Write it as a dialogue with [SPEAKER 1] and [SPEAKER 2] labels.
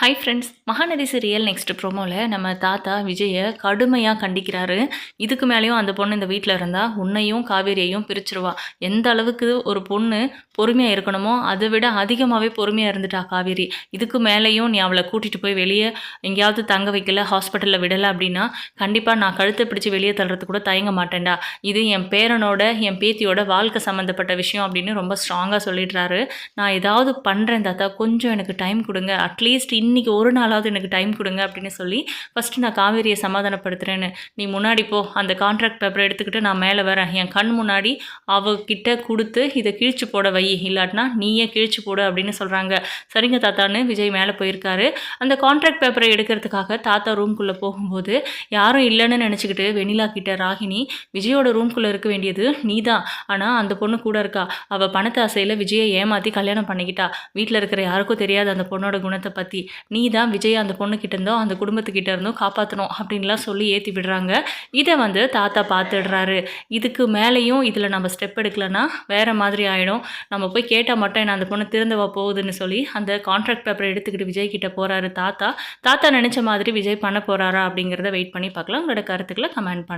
[SPEAKER 1] Hi friends Mahanadhi serial next ப்ரோமோவில் நம்ம தாத்தா விஜயை கடுமையாக கண்டிக்கிறாரு. இதுக்கு மேலேயும் அந்த பொண்ணு இந்த வீட்டில் இருந்தால் உன்னையும் காவேரியையும் பிரிச்சிருவா. எந்த அளவுக்கு ஒரு பொண்ணு பொறுமையாக இருக்கணுமோ அதை விட அதிகமாகவே பொறுமையாக இருந்துட்டா காவேரி. இதுக்கு மேலேயும் நீ அவளை கூட்டிகிட்டு போய் வெளியே எங்கேயாவது தங்க வைக்கல ஹாஸ்பிட்டலில் விடலை அப்படின்னா கண்டிப்பாக நான் கழுத்தை பிடிச்சி வெளியே தள்ளுறது கூட தயங்க மாட்டேன்டா. இது என் பேரனோட என் பேத்தியோட வாழ்க்கை சம்மந்தப்பட்ட விஷயம் அப்படின்னு ரொம்ப ஸ்ட்ராங்காக சொல்லிடுறாரு. நான் ஏதாவது பண்ணுறேன் தாத்தா கொஞ்சம் எனக்கு டைம் கொடுங்க. அட்லீஸ்ட் இன்றைக்கி ஒரு நாளாவது எனக்கு டைம் கொடுங்க அப்படின்னு சொல்லி ஃபஸ்ட்டு நான் காவேரியை சமாதானப்படுத்துகிறேன்னு நீ முன்னாடி போ. அந்த கான்ட்ராக்ட் பேப்பரை எடுத்துக்கிட்டு நான் மேலே வரேன். என் கண் முன்னாடி அவகிட்ட கொடுத்து இதை கிழிச்சு போட வை. இல்லாட்டினா நீயே கிழிச்சு போடு அப்படின்னு சொல்கிறாங்க சரிங்க தாத்தான்னு விஜய் மேலே போயிருக்காரு. அந்த கான்ட்ராக்ட் பேப்பரை எடுக்கிறதுக்காக தாத்தா ரூம்குள்ளே போகும்போது யாரும் இல்லைன்னு நினச்சிக்கிட்டு வெனிலா கிட்ட ராகினி விஜயோட ரூம்குள்ளே இருக்க வேண்டியது நீ தான் ஆனால் அந்த பொண்ணு கூட இருக்கா. அவள் பணத்தை ஆசையில் விஜயை ஏமாற்றி கல்யாணம் பண்ணிக்கிட்டா. வீட்டில் இருக்கிற யாருக்கும் தெரியாது அந்த பொண்ணோட குணத்தை பற்றி நீ தான் விஜய் அந்த பொண்ணுக்கிட்ட இருந்தோ அந்த குடும்பத்துக்கிட்ட இருந்தோ காப்பாற்றணும் அப்படின்லாம் சொல்லி ஏற்றி விடுறாங்க. இதை வந்து தாத்தா பார்த்துடுறாரு இதுக்கு மேலேயும் இதில் நம்ம ஸ்டெப் எடுக்கலன்னா வேறு மாதிரி ஆகிடும் நம்ம போய் கேட்டால் மட்டும் என்ன அந்த பொண்ணு திருந்தவா போகுதுன்னு சொல்லி அந்த கான்ட்ராக்ட் பேப்பரை எடுத்துக்கிட்டு விஜய் கிட்ட போகிறாரு தாத்தா. தாத்தா நினச்ச மாதிரி விஜய் பண்ண போகிறாரா அப்படிங்கிறத வெயிட் பண்ணி பார்க்கலாம். உங்களோட கருத்துக்களை கமெண்ட் பண்ண